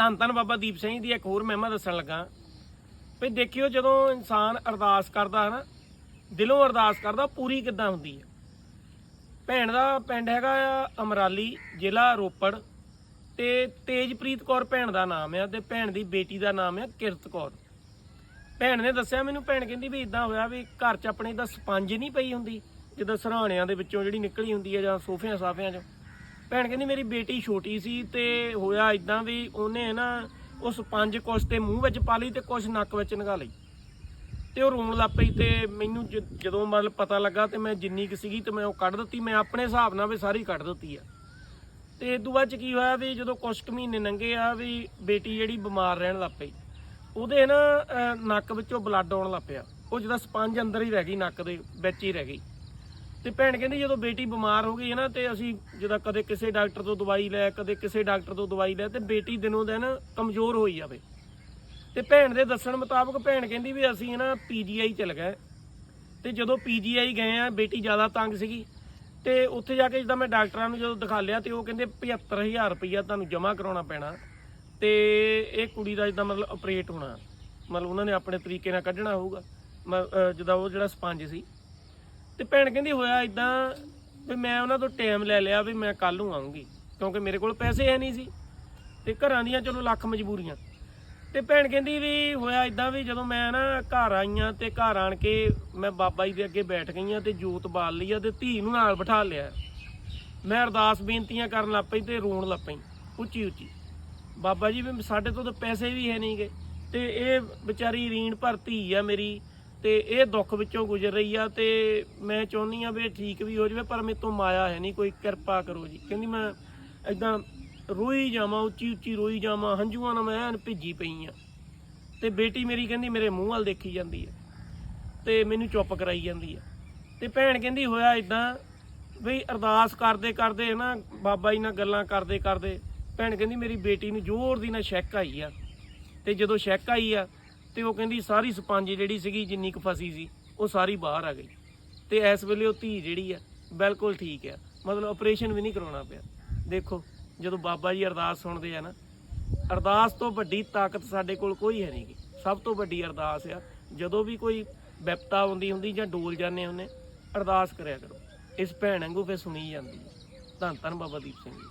ਧੰਨ ਧੰਨ ਬਾਬਾ ਦੀਪ ਸਿੰਘ ਦੀ ਇੱਕ ਹੋਰ ਮਹਿਮਾ ਦੱਸਣ ਲੱਗਾ। ਵੀ ਦੇਖਿਓ ਜਦੋਂ ਇਨਸਾਨ ਅਰਦਾਸ ਕਰਦਾ ਹੈ ਨਾ ਦਿਲੋਂ ਅਰਦਾਸ ਕਰਦਾ, ਪੂਰੀ ਕਿੱਦਾਂ ਹੁੰਦੀ ਹੈ? ਭੈਣ ਦਾ ਪਿੰਡ ਹੈਗਾ ਆ ਅਮਰਾਲੀ, ਜ਼ਿਲ੍ਹਾ ਰੋਪੜ, ਤੇ ਤੇਜਪ੍ਰੀਤ ਕੌਰ ਭੈਣ ਦਾ ਨਾਮ ਆ ਤੇ ਭੈਣ ਦੀ ਬੇਟੀ ਦਾ ਨਾਮ ਆ ਕਿਰਤ ਕੌਰ। ਭੈਣ ਨੇ ਦੱਸਿਆ ਮੈਨੂੰ, ਭੈਣ ਕਹਿੰਦੀ ਵੀ ਇਦਾਂ ਹੋਇਆ ਵੀ ਘਰ 'ਚ ਆਪਣੇ ਦਾ ਸਪੰਜ ਨਹੀਂ ਪਈ ਹੁੰਦੀ, ਜਿੱਦਾਂ ਸਰਾਣਿਆਂ ਦੇ ਵਿੱਚੋਂ ਜਿਹੜੀ ਨਿਕਲੀ ਹੁੰਦੀ ਹੈ ਜਾਂ ਸੋਫਿਆਂ ਸਾਫਿਆਂ 'ਚੋਂ। ਭੈਣ ਕਹਿੰਦੀ ਮੇਰੀ ਬੇਟੀ ਛੋਟੀ ਸੀ ਤੇ ਹੋਇਆ ਇਦਾਂ ਵੀ ਉਹਨੇ ਨਾ ਉਹ ਸਪੰਜ ਕੁਛ ਤੇ ਮੂੰਹ ਵਿੱਚ ਪਾ ਲਈ ਤੇ ਕੁਛ ਨੱਕ ਵਿੱਚ ਨਗਾ ਲਈ। ਤੇ ਉਹ ਰੋਣ ਲੱਗ ਪਈ ਤੇ ਮੈਨੂੰ ਜ- ਜਦੋਂ ਮਤਲਬ ਪਤਾ ਲੱਗਾ ਤੇ ਮੈਂ ਜਿੰਨੀ ਕੁ ਸੀਗੀ ਤੇ ਮੈਂ ਉਹ ਕੱਢ ਦਿੱਤੀ, ਮੈਂ ਆਪਣੇ ਹਿਸਾਬ ਨਾਲ ਵੀ ਸਾਰੀ ਕੱਢ ਦਿੱਤੀ ਆ। ਤੇ ਇਦੋਂ ਬਾਅਦ ਚ ਕੀ ਹੋਇਆ ਵੀ ਜਦੋਂ ਕੁਛ ਕੁ ਮਹੀਨੇ ਲੰਘੇ ਆ ਵੀ ਬੇਟੀ ਜਿਹੜੀ ਬਿਮਾਰ ਰਹਿਣ ਲੱਗ ਪਈ, ਉਹਦੇ ਨਾ ਨੱਕ ਵਿੱਚੋਂ ਬਲੱਡ ਆਉਣ ਲੱਗ ਪਿਆ। ਉਹ ਜਿਹਦਾ ਸਪੰਜ ਅੰਦਰ ਹੀ ਰਹਿ ਗਈ, ਨੱਕ ਦੇ ਵਿੱਚ ਹੀ ਰਹਿ ਗਈ। ਤੇ ਭੈਣ ਕਹਿੰਦੀ ਜਦੋਂ ਬੇਟੀ ਬਿਮਾਰ ਹੋ ਗਈ ਹੈ ਨਾ ਤੇ ਅਸੀਂ ਜਦੋਂ ਕਦੇ ਕਿਸੇ ਡਾਕਟਰ ਤੋਂ ਦਵਾਈ ਲੈ, ਕਦੇ ਕਿਸੇ ਡਾਕਟਰ ਤੋਂ ਦਵਾਈ ਲੈ, ਤੇ ਬੇਟੀ ਦਿਨੋਂ ਦਿਨ ਕਮਜ਼ੋਰ ਹੋਈ ਜਾਵੇ। ਤੇ ਭੈਣ ਦੇ ਦੱਸਣ ਮੁਤਾਬਕ ਭੈਣ ਕਹਿੰਦੀ ਵੀ ਅਸੀਂ ਨਾ ਪੀਜੀਆਈ ਚਲ ਗਏ। ਤੇ ਜਦੋਂ ਪੀਜੀਆਈ ਗਏ ਆ, ਬੇਟੀ ਜ਼ਿਆਦਾ ਤੰਗ ਸੀਗੀ। ਤੇ ਉੱਥੇ ਜਾ ਕੇ ਜਦੋਂ ਮੈਂ ਡਾਕਟਰਾਂ ਨੂੰ ਜਦੋਂ ਦਿਖਾ ਲਿਆ ਤੇ ਉਹ ਕਹਿੰਦੇ 75000 ਰੁਪਈਆ ਤੁਹਾਨੂੰ ਜਮ੍ਹਾਂ ਕਰਾਉਣਾ ਪੈਣਾ। ਤੇ ਇਹ ਕੁੜੀ ਦਾ ਜਿੱਦਾਂ ਮਤਲਬ ਆਪਰੇਟ ਹੋਣਾ। ਮਤਲਬ ਉਹਨਾਂ ਨੇ ਆਪਣੇ ਤਰੀਕੇ ਨਾਲ ਕੱਢਣਾ ਹੋਊਗਾ। ਮ- ਜਿੱਦਾਂ ਉਹ ਜਿਹੜਾ ਸਪੰਜ ਸੀ। ਤੇ ਭੈਣ ਕਹਿੰਦੀ ਹੋਇਆ ਇਦਾਂ ਵੀ ਮੈਂ ਉਹਨਾਂ ਤੋਂ ਟਾਈਮ ਲੈ ਲਿਆ ਵੀ ਮੈਂ ਕੱਲ ਨੂੰ ਆਉਂਗੀ ਕਿਉਂਕਿ ਮੇਰੇ ਕੋਲ ਪੈਸੇ ਹੈ ਨਹੀਂ ਸੀ ਤੇ ਘਰਾਂ ਦੀਆਂ ਚਲੋ ਲੱਖ ਮਜਬੂਰੀਆਂ। ਤੇ ਭੈਣ ਕਹਿੰਦੀ ਵੀ ਹੋਇਆ ਇਦਾਂ ਵੀ ਜਦੋਂ ਮੈਂ ਨਾ ਘਰ ਆਈਆਂ ਤੇ ਘਰ ਆਣ ਕੇ ਮੈਂ ਬਾਬਾ ਜੀ ਦੇ ਅੱਗੇ ਬੈਠ ਗਈਆਂ ਤੇ ਜੋਤ ਬਾਲ ਲਈ ਆ ਤੇ ਧੀ ਨੂੰ ਨਾਲ ਬਿਠਾ ਲਿਆ। ਮੈਂ ਅਰਦਾਸ ਬੇਨਤੀਆਂ ਕਰਨ ਲੱਗ ਪਈ ਤੇ ਰੋਣ ਲੱਗ ਪਈ, ਉੱਚੀ ਉੱਚੀ। ਬਾਬਾ ਜੀ ਵੀ ਸਾਡੇ ਤੋਂ ਤਾਂ ਪੈਸੇ ਵੀ ਹੈ ਨਹੀਂਗੇ ਤੇ ਇਹ ਵਿਚਾਰੀ ਰੀਣ ਭਰ ਧੀ ਆ ਮੇਰੀ। ਤੇ ਇਹ ਦੁੱਖ ਵਿੱਚੋਂ ਗੁਜ਼ਰ ਰਹੀ ਆ ਤੇ ਮੈਂ ਚਾਹੁੰਦੀ ਆ ਵੀ ਇਹ ਠੀਕ ਵੀ ਹੋ ਜਾਵੇ, ਪਰ ਮੇਰੇ ਤੋਂ ਮਾਇਆ ਹੈ ਨਹੀਂ, ਕੋਈ ਕਿਰਪਾ ਕਰੋ ਜੀ। ਕਹਿੰਦੀ ਮੈਂ ਇਦਾਂ ਰੋਈ ਜਾਵਾਂ, ਉੱਚੀ ਉੱਚੀ ਰੋਈ ਜਾਵਾਂ, ਹੰਝੂਆਂ ਨਾਲ ਮੈਂ ਐਨ ਭਿੱਜੀ ਪਈ ਆ। ਤੇ ਬੇਟੀ ਮੇਰੀ ਕਹਿੰਦੀ ਮੇਰੇ ਮੂੰਹ ਵੱਲ ਦੇਖੀ ਜਾਂਦੀ ਆ ਤੇ ਮੈਨੂੰ ਚੁੱਪ ਕਰਾਈ ਜਾਂਦੀ ਆ। ਤੇ ਭੈਣ ਕਹਿੰਦੀ ਹੋਇਆ ਇਦਾਂ ਵੀ ਅਰਦਾਸ ਕਰਦੇ ਕਰਦੇ ਨਾ ਬਾਬਾ ਜੀ ਨਾਲ ਗੱਲਾਂ ਕਰਦੇ ਕਰਦੇ ਭੈਣ ਕਹਿੰਦੀ ਮੇਰੀ ਬੇਟੀ ਨੂੰ ਜ਼ੋਰ ਦੀ ਨਾਲ ਸ਼ੈਕ ਆਈ ਆ। ਤੇ ਜਦੋਂ ਸ਼ੈਕ ਆਈ ਆ ਤੇ ਉਹ ਕਹਿੰਦੀ ਸਾਰੀ ਸਪੰਜ ਜਿਹੜੀ ਸੀਗੀ, ਜਿੰਨੀ ਕੁ ਫਸੀ ਸੀ, ਉਹ ਸਾਰੀ ਬਾਹਰ ਆ ਗਈ। ਤੇ ਇਸ ਵੇਲੇ ਉਹ ਧੀ ਜਿਹੜੀ ਆ, ਬਿਲਕੁਲ ਠੀਕ ਆ। ਮਤਲਬ ਆਪਰੇਸ਼ਨ ਵੀ ਨਹੀਂ ਕਰਾਉਣਾ ਪਿਆ। ਦੇਖੋ, ਜਦੋਂ ਬਾਬਾ ਜੀ ਅਰਦਾਸ ਸੁਣਦੇ ਆ ਨਾ, ਅਰਦਾਸ ਤੋਂ ਵੱਡੀ ਤਾਕਤ ਸਾਡੇ ਕੋਲ ਕੋਈ ਹੈ ਨਹੀਂਗੀ ਸਭ ਤੋਂ ਵੱਡੀ ਅਰਦਾਸ ਆ, ਜਦੋਂ ਵੀ ਕੋਈ ਵਿਪਤਾ ਆਉਂਦੀ ਹੁੰਦੀ ਜਾਂ ਡੋਲ ਜਾਂਦੇ ਹੁੰਦੇ, ਅਰਦਾਸ ਕਰਿਆ ਕਰੋ। ਇਸ ਭੈਣ ਵਾਂਗੂ ਫੇ ਸੁਣੀ ਜਾਂਦੀ ਹੈ ਧੰਨ ਧੰਨ ਬਾਬਾ ਦੀਪ ਸਿੰਘ ਜੀ।